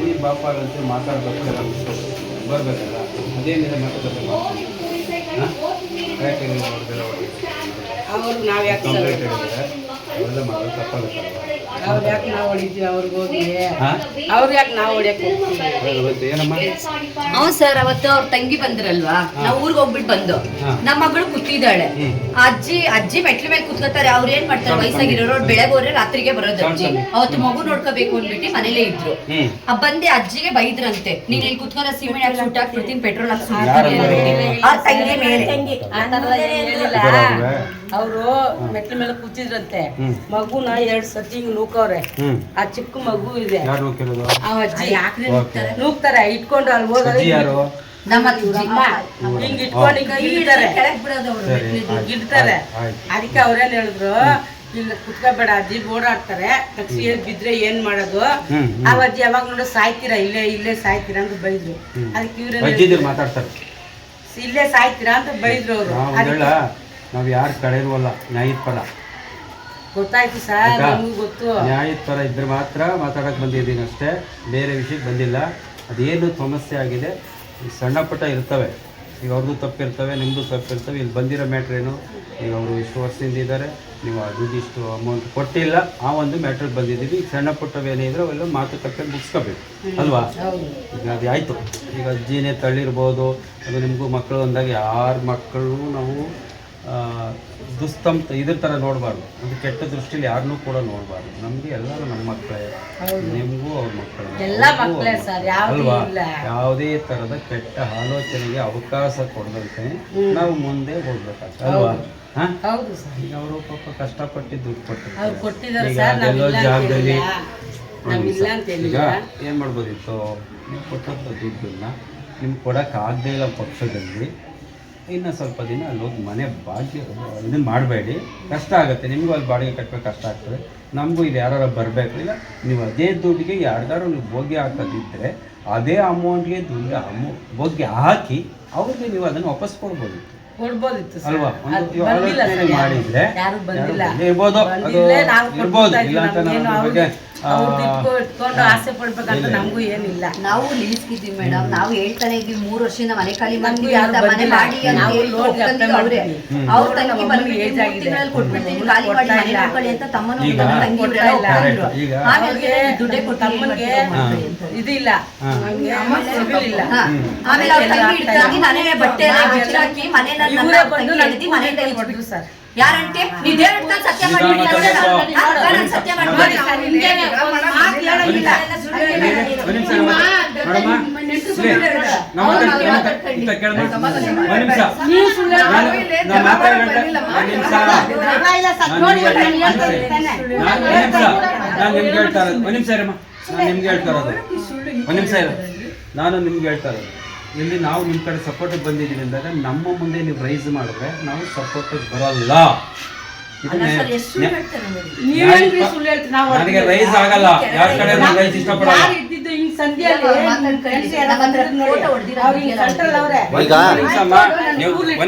ಕುಡಿ ಬಾಪ ಅಂತ ಮಾತಾಡ್ಬೇಕು ಎಲ್ಲ ಬರಬೇಕಲ್ಲ ಅದೇನಿದೆ ಅವ್ರಿಗೆಲ್ಲ ಅವ್ರು ನಾವ್ ಯಾಕೆ ಸರ್? ಕಂಪ್ಲೇಂಟ್ ಹೇಳಿದ್ರೆ ಅವೆಲ್ಲ ಮಾಡೋದು ತಪ್ಪಾಗುತ್ತಲ್ವ? ಅವ್ರು ಯಾಕೆ ನಾವು ಹೊಡಿತೀವಿ ಅವ್ರಿಗೆ ಹೋಗಿ? ಅವ್ರು ಯಾಕೆ ನಾವು ಹೊಡಿಯಕ್ಕೆ ಹೋಗ್ತೀವಿ? ಏನಮ್ಮ? ಹ್ಞೂ ಸರ್ ಅವತ್ತು ಅವ್ರ ತಂಗಿ ಬಂದಿರಲ್ವಾ? ನಾವು ಊರಿಗೆ ಹೋಗ್ಬಿಟ್ಟು ಬಂದು. ನಮ್ಮ ಮಗಳು ಕೂತಿದ್ದಾಳೆ. ಅಜ್ಜಿ ಅಜ್ಜಿ ಮೆಟ್ಲ ಮೇಲೆ ಕೂತ್ಕೋತಾರೆ ಅವ್ರು ಏನ್ ಮಾಡ್ತಾರೆ? ವಯಸ್ಸಾಗಿರೋರು ಬೆಳಗ್ಗೆ ಹೋದ್ರೆ ರಾತ್ರಿಗೆ ಬರೋದು. ಅಜ್ಜಿ ಅವತ್ತು ಮಗು ನೋಡ್ಕೋಬೇಕು ಅಂದ್ಬಿಟ್ಟು ಮನೇಲೆ ಇದ್ರು. ಆ ಬಂದೆ ಅಜ್ಜಿಗೆ ಬೈದ್ರಂತೆ. ನೀನ್ ಇಲ್ಲಿ ಕುತ್ಕೊಂಡ ಸಿಮೆಂಟ್ ಹಾಕಿ ಸುಟ್ಟ ಹಾಕ್ಬಿಡ್ತೀನಿ ಪೆಟ್ರೋಲ್ ಹಾಕಿ ಆ ತಂಗಿ ಮೇಲೆ. ಅವರು ಮೆಟ್ಲ ಮೇಲೆ ಕೂತಿದ್ರಂತೆ. ಮಗುನ ಎರಡ್ ಸತಿ ಹಿಂಗ್ ನೂಕವ್ರೆ. ಆ ಚಿಕ್ಕ ಮಗು ಇದೆ. ನೂಕ್ತಾರೆ ಇಟ್ಕೊಂಡು ಅಲ್ಲಿ ಹೋದ್ರೆ ಯಾರು? ನಮ್ಮ ಹಿಂಗ್ ಇಟ್ಕೊಂಡು ಕೆಳಗ್ ಬಿಡೋದು ಅವ್ರು ಇಡ್ತಾರೆ. ಅದಕ್ಕೆ ಅವ್ರೇನ್ ಹೇಳಿದ್ರು ಇಲ್ಲ ಕುತ್ಕೋಬೇಡ ಅಜ್ಜಿ ಓಡಾಡ್ತಾರೆ. ತಕ್ಷಿ ಬಿದ್ರೆ ಏನ್ ಮಾಡೋದು. ಆ ಅಜ್ಜಿ ಯಾವಾಗ ನೋಡು ಸಾಯ್ತೀರಾ ಇಲ್ಲೇ ಇಲ್ಲೇ ಸಾಯ್ತೀರಾ ಅಂತ ಬೈದ್ರು. ಅದಕ್ಕೆ ಇವ್ರ ಮಾತಾಡ್ತಾರೆ. ಇಲ್ಲೇ ಸಾಯ್ತೀರಾ ಅಂತ ಬೈದ್ರು ಅವರು. ನಾವ್ ಯಾರು ಕಡೆ ಇರುವಲ್ಲ ನ್ಯಾಯದ ಪರ. ಗೊತ್ತಾಯ್ತು ಸರ್? ನಮಗೂ ಗೊತ್ತು. ನ್ಯಾಯದ ಪರ ಇದ್ರೆ ಮಾತ್ರ ಮಾತಾಡಕ್ ಬಂದಿದ್ದೀನಿ ಅಷ್ಟೇ. ಬೇರೆ ವಿಷಯಕ್ಕೆ ಬಂದಿಲ್ಲ. ಅದೇನು ಸಮಸ್ಯೆ ಆಗಿದೆ ಈ ಸಣ್ಣ ಪುಟ್ಟ ಇರ್ತವೆ. ಈಗ ಅವ್ರದ್ದು ತಪ್ಪಿರ್ತವೆ ನಿಮ್ಮದು ತಪ್ಪಿರ್ತವೆ ಇಲ್ಲಿ ಬಂದಿರೋ ಮ್ಯಾಟ್ರ್ ಏನು? ಈಗ ಅವರು ಇಷ್ಟು ವರ್ಷದಿಂದ ಇದ್ದಾರೆ. ನೀವು ದುಡ್ಡು ಇಷ್ಟು ಅಮೌಂಟ್ ಕೊಟ್ಟಿಲ್ಲ. ಆ ಒಂದು ಮ್ಯಾಟ್ರಿಗೆ ಬಂದಿದ್ದೀವಿ ಈಗ ಸಣ್ಣ ಪುಟ್ಟವೇನಿದ್ರೆ ಅವೆಲ್ಲ ಮಾತುಕತೆ ಮುಗಿಸ್ಕೋಬೇಕು. ಅಲ್ವಾ? ಈಗ ಅದು ಆಯಿತು. ಈಗ ಅಜ್ಜಿನೇ ತಳ್ಳಿರ್ಬೋದು. ಅದು ನಿಮಗೂ ಮಕ್ಕಳು ಅಂದಾಗ ಯಾರು ಮಕ್ಕಳು ನಾವು ದುಸ್ತಂತ ಇದ್ರ ಥರ ನೋಡಬಾರ್ದು. ಅದು ಕೆಟ್ಟ ದೃಷ್ಟಿಯಲ್ಲಿ ಯಾರನ್ನೂ ಕೂಡ ನೋಡಬಾರ್ದು. ನಮಗೆ ಎಲ್ಲರೂ ನಮ್ಮ ಮಕ್ಕಳೇ. ನಿಮಗೂ ಅವ್ರ ಮಕ್ಕಳು. ಅಲ್ವಾ? ಯಾವುದೇ ಥರದ ಕೆಟ್ಟ ಆಲೋಚನೆಗೆ ಅವಕಾಶ ಕೊಡದಂತೆ ನಾವು ಮುಂದೆ ಹೋಗ್ಬೇಕಾಗ್ತದೆ. ಅಲ್ವಾ? ಈಗ ಅವರು ಪಾಪ ಕಷ್ಟಪಟ್ಟು ದುಡ್ಡು ಕೊಟ್ಟಿದ್ದಾರೆ. ಜಾಗದಲ್ಲಿ ಈಗ ಏನು ಮಾಡ್ಬೋದಿತ್ತು? ನೀವು ಕೊಟ್ಟಂಥ ದುಡ್ಡನ್ನ ನಿಮ್ಗೆ ಕೊಡೋಕ್ಕಾಗದೇ ಆಗದೇ ಇಲ್ಲ ಪಕ್ಷದಲ್ಲಿ. ಇನ್ನು ಸ್ವಲ್ಪ ದಿನ ಅಲ್ಲಿ ಹೋಗಿ ಮನೆ ಬಾಡಿಗೆ ಇದನ್ನು ಮಾಡಬೇಡಿ. ಕಷ್ಟ ಆಗುತ್ತೆ. ನಿಮಗೂ ಅಲ್ಲಿ ಬಾಡಿಗೆ ಕಟ್ಟಬೇಕು ಕಷ್ಟ ಆಗ್ತದೆ. ನಮಗೂ ಇದು ಯಾರು ಬರಬೇಕು. ಇಲ್ಲ ನೀವು ಅದೇ ದುಡ್ಡಿಗೆ ಯಾರ್ದಾರು ನೀವು ಬೋಗಿ ಹಾಕೋದಿದ್ದರೆ ಅದೇ ಅಮೌಂಟ್ಗೆ ದುಡ್ಡು ಅಮೌ ಬೋಗಿ ಹಾಕಿ ಅವ್ರಿಗೆ ನೀವು ಅದನ್ನು ವಾಪಸ್ ಕೊಡ್ಬೋದು ಕೊಡ್ಬೋದಿತ್ತು ಅಲ್ವಾ? ಒಂದು ಆಲೋಚನೆ ಮಾಡಿದ್ರೆ ಇರ್ಬೋದು. ಅದು ಇರ್ಬೋದು. ಇಲ್ಲ ಅಂತ ನಾನು ಇಟ್ಕೊಂಡು ಆಸೆ ಪಡ್ಬೇಕಂತ ನಮಗೂ ಏನಿಲ್ಲ. ನಾವು ನಿಲ್ಲಿಸ್ತಿದ್ವಿ ಮೇಡಮ್. ನಾವು ಹೇಳ್ತಾನೆ ಇದ್ವಿ ಮೂರ್ ವರ್ಷದಿಂದ ಮನೆ ಖಾಲಿ ಮಾಡ್ತೀವಿ ಅಂತ ಮನೆ. ಮಾಡಿ ಅವ್ರೆ. ಅವ್ರ ತಂಗಿ ನಮ್ಮ ಬಂದ್ಬಿಟ್ಟು ಕೊಟ್ಬಿಡ್ತೀನಿ. ಖಾಲಿ ಮಾಡಿ ಮನೆ ಕೊಡ್ತಾ ಅಂತ ತಮ್ಮನು ತಂಗಿ ಆಮೇಲೆ ದುಡ್ಡೇ ಕೊಟ್ಟು ಏನ್ ತಮ್ಮಂಗೆ ಮಾಡ್ತೀರೋ ಇದಿಲ್ಲ ಆಮೇಲೆ ಅವ್ರ ತಂಗಿ ಹಿಡ್ಕೊಂಡು ಮನೆ ಬಟ್ಟೆ ಹಾಕಿ ಮನೆ ಮನೆ ಸರ್. ಯಾರಂತೆ ನೀ ದೇವ್ರ ಸತ್ಯ ಮಾಡಿ ಸತ್ಯ ಮಾಡಿ. ನಾನು- ನಿಮ್ಗೆ- ಒಂದ್ ನಿಮಿಷ. ನಾನು ಒಂದ್ ನಿಮಿಷ. ನಾನು ನಿಮ್ಗೆ ಹೇಳ್ತಾ ಇರೋದು ಒಂದ್ ನಿಮಿಷ ಇರಮ್ಮ ನಾನು ನಿಮ್ಗೆ ಹೇಳ್ತಾ ಇರೋದು. ಒಂದ್ ನಿಮಿಷ ಇರು ನಾನು ನಿಮ್ಗೆ ಹೇಳ್ತಾ ಇರೋದು. ಇಲ್ಲಿ ನಾವು ನಿಮ್ಮ ಕಡೆ ಸಪೋರ್ಟಿಗೆ ಬಂದಿದ್ದೀವಿ ಅಂದಾಗ ನಮ್ಮ ಮುಂದೆ ನೀವು ರೈಸ್ ಮಾಡಿದ್ರೆ ನಾವು ಸಪೋರ್ಟಿಗೆ ಬರಲ್ಲ. ನನಗೆ ರೈಸ್ ಆಗಲ್ಲ. ಯಾರ ಕಡೆ ರೈಸ್ ಇಷ್ಟಪಡಲ್ಲ.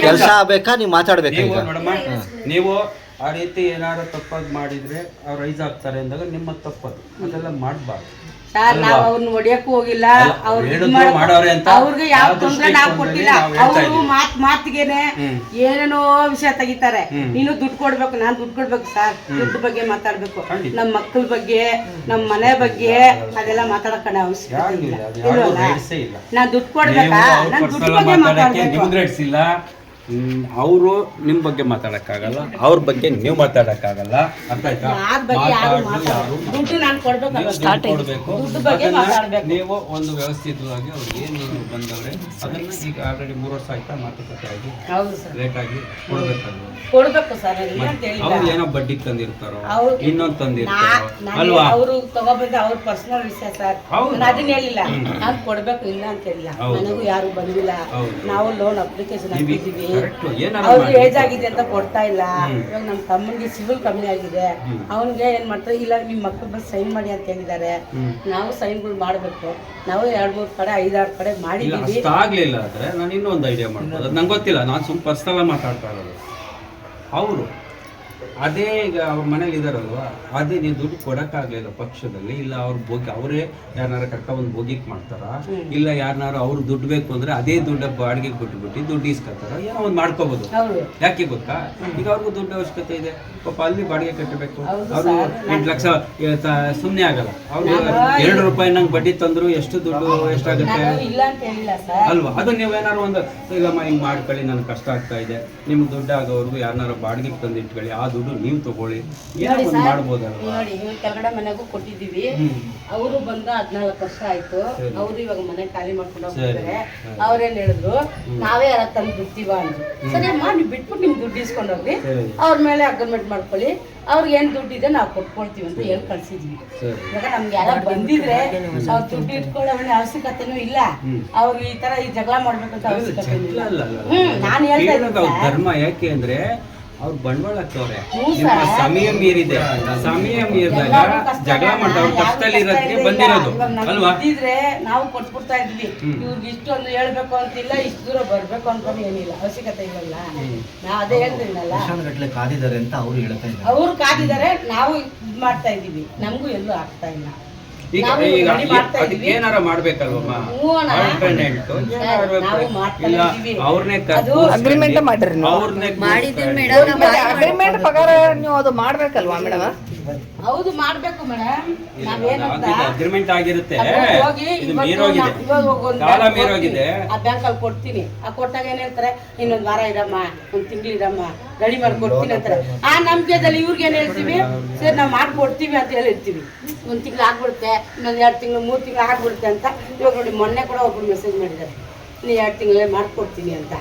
ಕೆಲ್ಸ ಆಗ್ಬೇಕಾ ನೀವು ಮಾತಾಡ್ಬೇಕು ನೋಡಮ್ಮ ನೀವು ಆ ರೀತಿ ಏನಾದ್ರು ತಪ್ಪಾಗಿ ಮಾಡಿದ್ರೆ ಅವ್ರು ರೈಸ್ ಆಗ್ತಾರೆ ಅಂದಾಗ ನಿಮ್ಮ ತಪ್ಪದು. ಅದೆಲ್ಲ ಮಾಡಬಾರ್ದು. ಸರ್ ನಾವು ಅವ್ರನ್ನ ಹೊಡಿಯಕ್ ಹೋಗಿಲ್ಲ. ಅವ್ರಿಗೆ ಯಾವ ತೊಂದ್ರೆ ನಾವು ಕೊಟ್ಟಿಲ್ಲ. ಅವರು. ಮಾತ್ ಮಾತಿಗೆನೆ ಏನೇನೋ ವಿಷಯ ತೆಗಿತಾರೆ. ನೀನು ದುಡ್ಡು ಕೊಡ್ಬೇಕು ನಾನ್ ದುಡ್ಡು ಕೊಡ್ಬೇಕು ಸರ್. ದುಡ್ಡು ಬಗ್ಗೆ ಮಾತಾಡ್ಬೇಕು. ನಮ್ ನಮ್ಮ ಮಕ್ಕಳ ಬಗ್ಗೆ ನಮ್ಮ ಮನೆ ಬಗ್ಗೆ ಅದೆಲ್ಲ ಮಾತಾಡಕಣ ಅವಶ್ಯಕತೆ ಇಲ್ಲ. ನಾನು ದುಡ್ಡು ಕೊಡ್ಬೇಕಾ? ನಾನು ದುಡ್ಡು ಬಗ್ಗೆ ಮಾತಾಡ್ಬೇಕು. ಅವರು ನಿಮ್ಮ ಬಗ್ಗೆ ಮಾತಾಡಕ್ಕಾಗಲ್ಲ ಅವ್ರ ಬಗ್ಗೆ ನೀವು ಮಾತಾಡಕ್ಕಾಗಲ್ಲ. ಅರ್ಥ ಆಯ್ತಾ? ನೀವು ಕೊಡ್ಬೇಕು. ಒಂದು ವ್ಯವಸ್ಥಿತವಾಗಿ ಅವ್ರಿಗೆ ಏನು ಬಂದವ್ರೆ ಅದನ್ನ ಈಗ ಆಲ್ರೆಡಿ ಮೂರು ವರ್ಷ ಆಯ್ತಾ ಮಾತುಕತೆ ಆಗಿ ಲೇಟ್ ಆಗಿ ಕೊಡ್ಬೇಕು ಅವ್ರು ಏನೋ ಬಡ್ಡಿ ತಂದಿರ್ತಾರೋ ಇನ್ನೊಂದು ತಂದಿರ್ತಾರೋ ಅಲ್ವಾ? ಅವರು ತಗೋಬಂದ ಅವ್ರ ಪರ್ಸನಲ್ ವಿಷಯ ಸರ್. ಅದನ್ನ ಹೇಳಿಲ್ಲ. ನಾನು ಕೊಡ್ಬೇಕು ಇಲ್ಲ ಅಂತ ಹೇಳಿಲ್ಲ. ನನಗೂ ಯಾರು ಬಂದಿಲ್ಲ. ನಾವು ಲೋನ್ ಅಪ್ಲಿಕೇಶನ್ ನೀವು ಹಾಕಿದೀವಿ correct. ಏನಾದ್ರು ಅವ್ರು ಮಾಡಿ. ಏಜ್ ಆಗಿದೆ ಅಂತ ಕೊಡ್ತಾ ಇಲ್ಲ. ಇವಾಗ ನಮ್ಮ ತಮ್ಮನಿಗೆ ಸಿವಿಲ್ ಕಮ್ಮಿ ಆಗಿದೆ. ಅವನಿಗೆ ಏನ್ ಮಾಡ್ತಾರೆ ಇಲ್ಲ ನಿಮ್ಮ ಮಕ್ಕಳು ಬಸ್ ಸೈನ್ ಮಾಡಿ ಅಂತ ಹೇಳಿದ್ದಾರೆ. ನಾವು ಸೈನ್ಗಳು ಮಾಡಬೇಕು ನಾವು ಎರಡ್ ಮೂರು ಕಡೆ ಐದಾರು ಕಡೆ ಮಾಡಿದೀವಿ ಅಷ್ಟಾಗ್ಲಿಲ್ಲ ಆದ್ರೆ ನಾನು ಇನ್ನೊಂದು ಐಡಿಯಾ ಮಾಡ್ಬೋದು ನಂಗೆ ಗೊತ್ತಿಲ್ಲ ನಾನು ಸುಮ್ ಪರ್ಸನಲ್ ಮಾತಾಡ್ತಾ ಇರೋದು ಅವರು ಅದೇ ಈಗ ಅವ್ರ ಮನೇಲಿ ಇದಾರಲ್ವಾ? ಅದೇ ನೀವು ದುಡ್ಡು ಕೊಡಕ್ಕಾಗಲಿಲ್ಲ ಪಕ್ಷದಲ್ಲಿ ಇಲ್ಲ ಅವ್ರ ಬೋಗಿ ಅವರೇ ಯಾರನ್ನಾರ ಕರ್ಕೊಂಡ್ಬಂದು ಬೋಗಿಕ್ ಮಾಡ್ತಾರ? ಇಲ್ಲ ಯಾರನ್ನಾರು ಅವ್ರು ದುಡ್ಡು ಬೇಕು ಅಂದ್ರೆ ಅದೇ ದುಡ್ಡು ಬಾಡಿಗೆ ಕೊಟ್ಬಿಟ್ಟು ದುಡ್ಡು ಇಸ್ಕೊತಾರ ಏನೋ ಒಂದು ಮಾಡ್ಕೋಬಹುದು ಯಾಕೆ ಗೊತ್ತಾ? ಈಗ ಅವ್ರಿಗೂ ದುಡ್ಡು ಅವಶ್ಯಕತೆ ಇದೆ. ಪಾಪ ಅಲ್ಲಿ ಬಾಡಿಗೆ ಕಟ್ಟಬೇಕು ಅವರು ಎಂಟು ಲಕ್ಷ ಸುಮ್ಮನೆ ಆಗಲ್ಲ. ಅವ್ರು ಎರಡು ರೂಪಾಯಿ ನಂಗೆ ಬಡ್ಡಿ ತಂದ್ರು ಎಷ್ಟು ದುಡ್ಡು ಎಷ್ಟಾಗುತ್ತೆ? ಅಲ್ವಾ? ಅದು ನೀವೇನಾರು ಒಂದು ಇಲ್ಲಮ್ಮ ಹಿಂಗ್ ಮಾಡ್ಕೊಳ್ಳಿ ನನಗೆ ಕಷ್ಟ ಆಗ್ತಾ ಇದೆ. ನಿಮ್ಗೆ ದುಡ್ಡು ಆಗೋವರೆಗೂ ಯಾರನ್ನಾರು ಬಾಡಿಗೆ ತಂದು ಇಟ್ಕೊಳ್ಳಿ ಆ ದುಡ್ಡು ನೀವು ತಗೊಳ್ಳಿ. ಏನೋ ನೋಡಿ ಒಂದು ಸರ್, ಮಾಡ್ಬೋದಲ್ವಾ? ನೋಡಿ ಇವಾಗ ಕೆಳಗಡೆ ಮನೆಗೂ ಕೊಟ್ಟಿದ್ದೀವಿ. ಹ್ಮ್. ಅವರು ಬಂದ ಹದಿನಾಲ್ಕು ವರ್ಷ ಆಯ್ತು. ಅವರು ಇವಾಗ ಮನೆ ಖಾಲಿ ಮಾಡ್ಕೊಂಡು ಸರಿ. ಹೋಗ್ತಾರೆ ಅವ್ರೇನ್ ಹೇಳಿದ್ರು ನಾವೇ ಯಾರ ತಂದು ಬಿಡ್ತೀವ ಅಂದ್ರು ಸರಿ ಅಮ್ಮ ನೀವು ಬಿಟ್ಬಿಟ್ಟು ನಿಮ್ ದುಡ್ಡು ಇಸ್ಕೊಂಡು ಹೋಗ್ರಿ ಸರಿ. ಅವ್ರ ಮೇಲೆ ಅಗ್ರಿಮೆಂಟ್ ಮಾಡ್ಕೊಳ್ಳಿ. ಅವ್ರಿಗೆ ಏನ್ ದುಡ್ಡು ಇದೆ ನಾವು ಕೊಟ್ಕೊಳ್ತೀವಿ ಅಂತ ಹೇಳಿ ಕಳ್ಸಿದ್ವಿ. ಸರಿ. ಇವಾಗ ನಮ್ಗೆ ಯಾರೋ ಬಂದಿದ್ರೆ ಅವ್ರ ದುಡ್ಡು ಇಟ್ಕೊಳ್ಳೋ ಅವಶ್ಯಕತೆನೂ ಇಲ್ಲ. ಹ್ಮ್. ಅವ್ರು ಈ ತರ ಈ ಜಗಳ ಮಾಡ್ಬೇಕಂತ ಅವಶ್ಯಕತೆ ಇಲ್ಲ, ಇಲ್ಲ ಅಲ್ಲ, ಅಲ್ಲ, ಅಲ್ಲ. ಹ್ಮ್ ನಾನು ಹೇಳ್ತಾ ಅವ್ರ ಇದ್ದೀನಿ ಧರ್ಮ ಯಾಕೆ ಅಂದ್ರೆ ಅವ್ರು ಬಂಡವಾಳ ಹಾಕ್ತವ್ರೆ. ಸಮಯ ಮೀರಿದೆ ಸಮಯ ಮೀರಿದಾಗ ಜಗಳ ಯಾರು ಕಷ್ಟದಲ್ಲಿ ಇರೋದಕ್ಕೆ ಬಂದಿರೋದು. ಅಲ್ವಾ? ಇದ್ರೆ ನಾವು ಕೊಟ್ಬಿಡ್ತಾ ಇದ್ವಿ. ಇವ್ರಿಗೆ ಇಷ್ಟೊಂದು ಹೇಳ್ಬೇಕು ಅಂತಿಲ್ಲ ಇಷ್ಟು ದೂರ ಬರ್ಬೇಕು ಅಂತ ಏನಿಲ್ಲ. ಅವಶ್ಯಕತೆ ಇಲ್ಲ ನಾ ಅದೇ ಹೇಳ್ತೀನಲ್ಲ ಗಟ್ಟಲೆ ಕಾದಿದ್ದಾರೆ ಅಂತ ಅವ್ರು ಹೇಳ್ತಾ ಇದ್ದಾರೆ. ಅವ್ರು ಕಾದಿದ್ದಾರೆ ನಾವು ಇದ್ ಮಾಡ್ತಾ ಇದೀವಿ ನಮಗೂ ಎಲ್ಲೂ ಆಗ್ತಾ ಇಲ್ಲ. ಈಗ ಅದಕ್ಕೆ. ಏನಾರ ಮಾಡ್ಬೇಕಲ್ವಮ್ಮ. ಆಲ್ಟರ್ನೇಟ್ ಮಾಡ್ತಾ ಇಲ್ಲ ಅವ್ರನ್ನೇ ಮಾಡಿದ್ದೀವಿ ಮೇಡಮ್ ಅಗ್ರಿಮೆಂಟ್ ಪಗಾರ ನೀವು ಅದು ಮಾಡ್ಬೇಕಲ್ವಾ ಮೇಡಮ್? ಹೌದು ಮಾಡ್ಬೇಕು ಮೇಡಮ್. ಅಗ್ರಿಮೆಂಟ್ ಆಗಿರುತ್ತೆ. ಇದು ಮೀರೋಗಿದೆ ಕಾಲ ಮೀರೋಗಿದೆ ಆ ಬ್ಯಾಂಕ್ ಅಲ್ಲಿ ಕೊಡ್ತೀನಿ. ಆ ಕೊಟ್ಟಾಗ ಏನ್ ಹೇಳ್ತಾರೆ? ಇನ್ನೊಂದ್ ವಾರ ಇರಮ್ಮ ಒಂದ್ ತಿಂಗಳು ಇರಮ್ಮ. ರೆಡಿ ಮಾಡಿ ಕೊಡ್ತೀನಿ ಅಂತಾರೆ. ಆ ನಂಬಿಕೆದಲ್ಲಿ ಇವ್ರಿಗೆ ಏನ್ ಹೇಳ್ತೀವಿ? ಸರ್ ನಾವು ಮಾಡ್ಕೊಡ್ತೀವಿ ಅಂತ ಹೇಳಿರ್ತೀವಿ. ಒಂದ್ ತಿಂಗಳು ಆಗ್ಬಿಡುತ್ತೆ ಇನ್ನೊಂದ್ ಎರಡ್ ತಿಂಗಳು ಮೂರ್ ತಿಂಗಳು ಆಗ್ಬಿಡುತ್ತೆ ಅಂತ ಇವಾಗ ನೋಡಿ ಮೊನ್ನೆ ಕೂಡ ಒಬ್ರು ಮೆಸೇಜ್ ಮಾಡಿದ್ದಾರೆ. ನೀ ಎರಡ್ ತಿಂಗಳೇ ಮಾಡ್ಕೊಡ್ತೀನಿ ಅಂತ.